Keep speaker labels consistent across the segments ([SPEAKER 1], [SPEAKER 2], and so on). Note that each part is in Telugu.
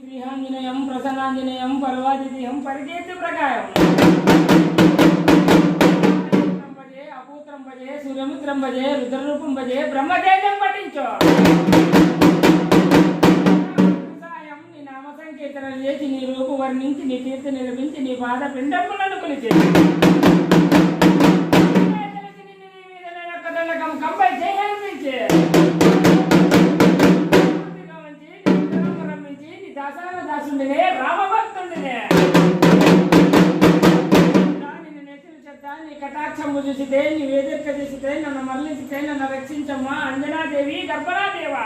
[SPEAKER 1] శ్రీహాంజనేయం ప్రసన్నాంజనేయం పర్వాదిదేయం పరిచేతి ప్రకారం. భజే అపూత్రం భజే సూర్యముద్రం భజే రుద్రరూపం భజే బ్రహ్మతేజం పఠించు నీ నామ సంకీర్తన చేసి నీ రూపు వర్ణించి నీ కీర్తి నిర్మించి నీ బాధ పిండములను కొలిచి. కంపై చేయాలనిపించి నీ దాసుండినే రామభక్తుండినే. నీ కటాక్షము చూసితే నీ వేదిక చూసితే నన్ను మరలించితే నన్ను రక్షించమ్మా. అంజనాదేవి గర్భరాదేవా.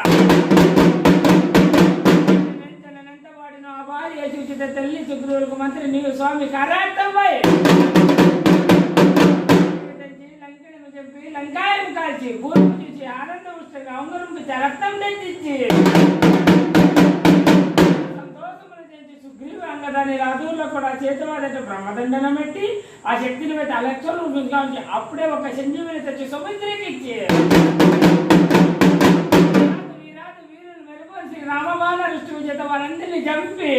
[SPEAKER 1] నెంత వాడిన ఆ చూచితే తల్లి శుక్రులకు మంత్రి నీవు స్వామి కారార్థం లంకను చెప్పి లంకాయం కాల్చి భూమి చూసి ఆనందం వస్తే అంగురం రక్తం తెచ్చి కూడా చేతిలో చేతివాడట బ్రహ్మదండనం పెట్టి ఆ శక్తిని పెట్టి ఆ లక్షలు ఉంచి అప్పుడే ఒక సంజీవిని తెచ్చి సముద్రికి ఇచ్చి వీరాజు వీరులు మెరుగు శ్రీ రామబాణ రుష్టి చేత వారందరినీ చంపి.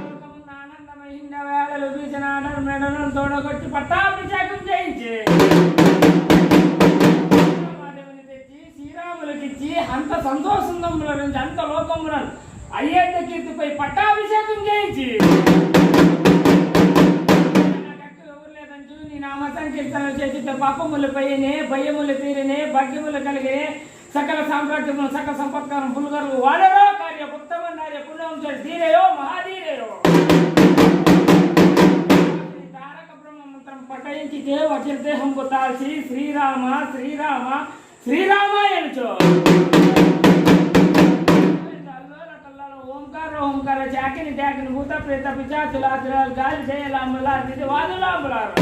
[SPEAKER 1] లోకమున్న వేళలు బీచిన ఆడలు మెడలను తోడగొట్టి పట్టాభిషేకం చేయించి. తెచ్చి శ్రీరాములకిచ్చి అంత సంతోషంలో నుంచి అంత లోకములను అయ్యేంత కీర్తిపై పట్టాభిషేకం చేయించి. నాకెక్కడ ఎవరు నీ నామ సంకీర్తన చేసితే పాపములపై భయములు తీరినే భాగ్యములు కలిగినే సకల సామ్రాజ్యములు సకల సంపత్కారం పులుగరు వాడరో కార్య నార్య పుణ్యం ధీరయో మహాధీరయో తారక బ్రహ్మ మంత్రం పఠయించి దేవ దేహంకు తాల్చి శ్రీరామ శ్రీరామ శ్రీరామాయణచో ఓంకార చాకిని భూత ప్రేత పిచాచులాచులాలు గాలి చేయలాంబులారు ఇది వాదులాంబులారు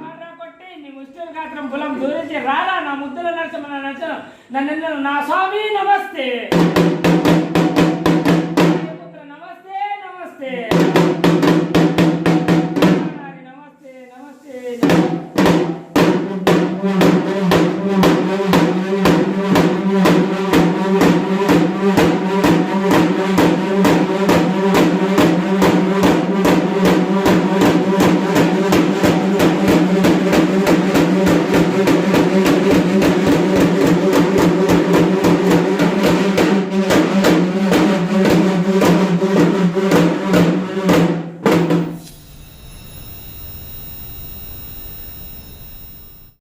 [SPEAKER 1] మార్రా కొట్టి నీ ముష్టిల గాత్రం బులం దూరించి రాలా నా ముద్దుల నరసమన నరసన నన్ను నా స్వామి నమస్తే